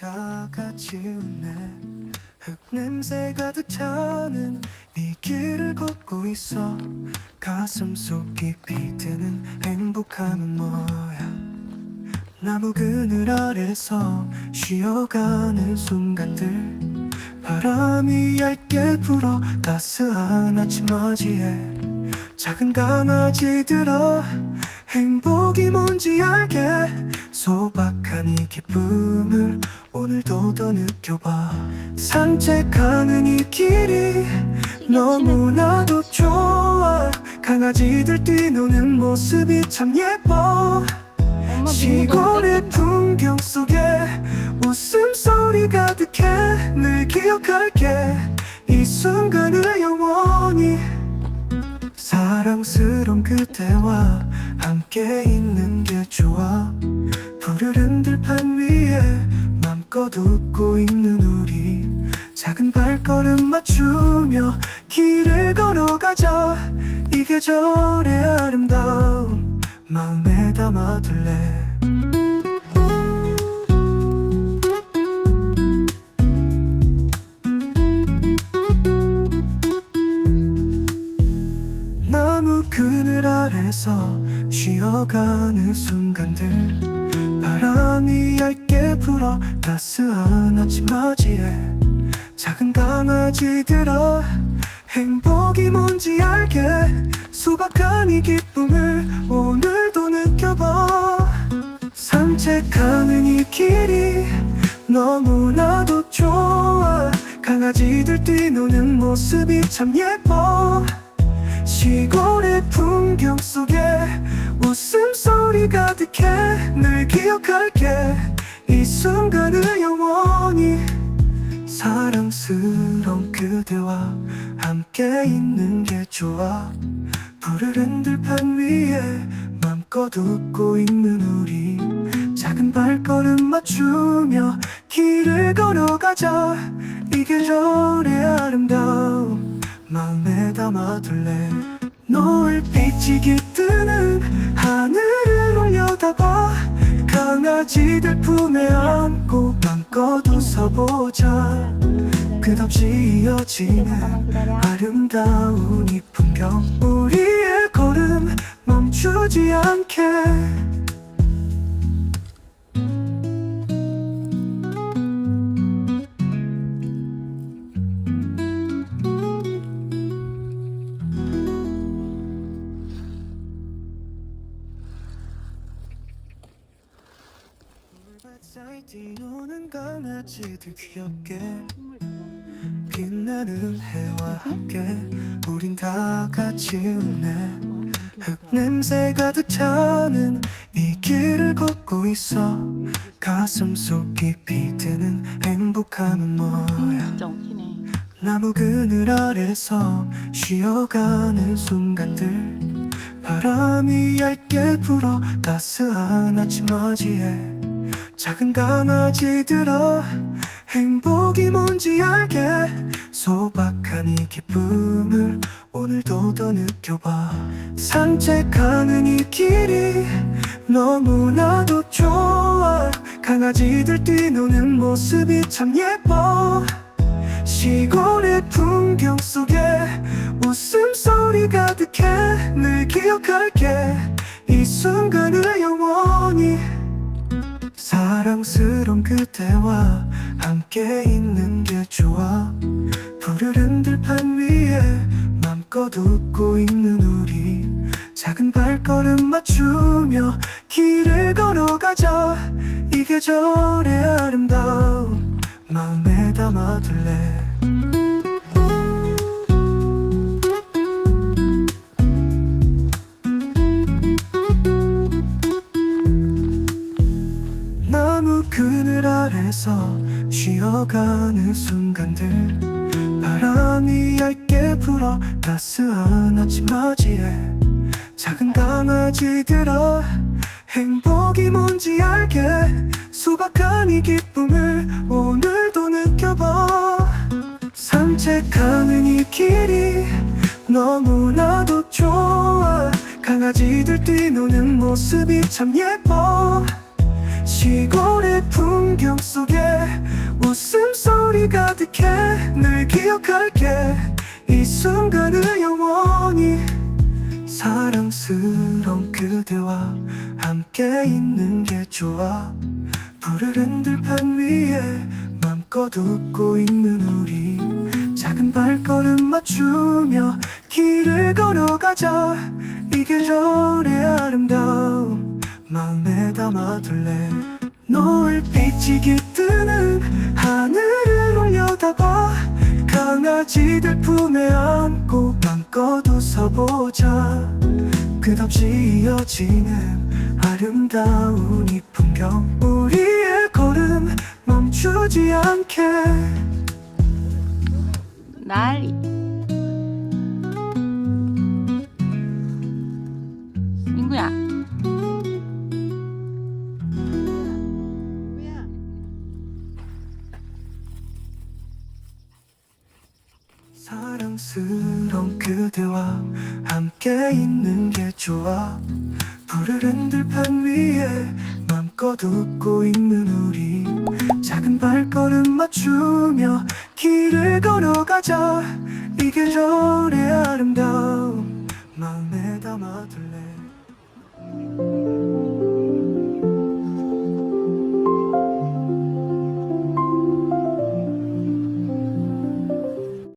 같이 웃네. 흙냄새 가득 차는 네 길을 걷고 있어. 가슴 속 깊이 드는 행복함은 뭐야? 나무 그늘 아래서 쉬어가는 순간들. 바람이 얇게 불어 따스한 아침 맞이에 작은 강아지들아 행복이 뭔지 알게. 소박한 이 기쁨을 오늘도 더 느껴봐. 산책하는 이 길이 너무나도 좋아. 강아지들 뛰노는 모습이 참 예뻐. 시골의 풍경 속에 웃음소리 가득해. 늘 기억할게. 이 순간을 영원히. 사랑스러운 그대와 함께 있는 게 좋아. 푸르른 들판 위에 맘껏 웃고 있는 우리 작은 발걸음 맞추며 길을 걸어가자. 이 계절의 아름다움. 마음에 담아둘래. 나무 그늘 아래서 쉬어가는 순간들 바람이 얇게 불어 따스한 아침 맞이에 작은 강아지들아 행복이 뭔지 알게 소박한 이 기쁨을 오늘도 느껴봐 산책하는 이 길이 너무나도 좋아 강아지들 뛰노는 모습이 참 예뻐 시골의 풍경 속에 웃음소리 가득해 늘 기억할게. 이 순간을 영원히 사랑스러운 그대와 함께 있는 게 좋아. 푸르른 들판 위에 맘껏 웃고 있는 우리. 작은 발걸음 맞추며 길을 걸어가자. 이 계절의 아름다움. 마음에 담아둘래. 노을 빛이 깃드는 강아지들 품에 안고 맘껏 웃어보자. 끝없이 이어지는 아름다운 이 풍경 우리의 걸음 멈추지 않게 뛰노는 강아지들 귀엽게. 빛나는 해와 함께. 우린 다 같이 웃네. 흙냄새 가득 차는 이 길을 걷고 있어. 가슴 속 깊이 드는 행복함은 뭐야. 나무 그늘 아래서 쉬어가는 순간들. 바람이 얇게 불어 따스한 아침 맞이에 작은 강아지들아 행복이 뭔지 알게. 소박한 이 기쁨을 오늘도 더 느껴봐. 산책하는 이 길이 너무나도 좋아. 강아지들 뛰노는 모습이 참 예뻐. 시골의 풍경 속에 웃음소리 가득해. 늘 기억할게. 이 순간을 영원히 사랑스러운 그대와 함께 있는 게 좋아. 푸르른 들판 위에 맘껏 웃고 있는 우리. 작은 발걸음 맞추며 길을 걸어가자. 이 계절의 아름다움 마음에 담아둘래 아래서 쉬어가는 순간들. 바람이 얇게 불어 따스한 아침 맞이에 작은 강아지들아 행복이 뭔지 알게. 소박한 이 기쁨을 오늘도 느껴봐. 산책하는 이 길이 너무나도 좋아. 강아지들 뛰노는 모습이 참 예뻐 시골의 풍경 속에 웃음소리 가득해 늘 기억할게. 이 순간을 영원히 사랑스러운 그대와 함께 있는 게 좋아. 푸르른 들판 위에 맘껏 웃고 있는 우리. 작은 발걸음 맞추며 길을 걸어가자. 이 계절의 아름다움 마음에 담아둘래 노을빛이 깃드는 하늘을 올려다봐 강아지들 품에 안고 맘껏 웃어보자 끝없이 이어지는 아름다운 이 풍경 우리의 걸음 멈추지 않게 난리. 민구야. 함께 있는 게 좋아. 푸르른 들판 위에 맘껏 웃고 있는 우리. 작은 발걸음 맞추며 길을 걸어가자. 이 계절의 아름다움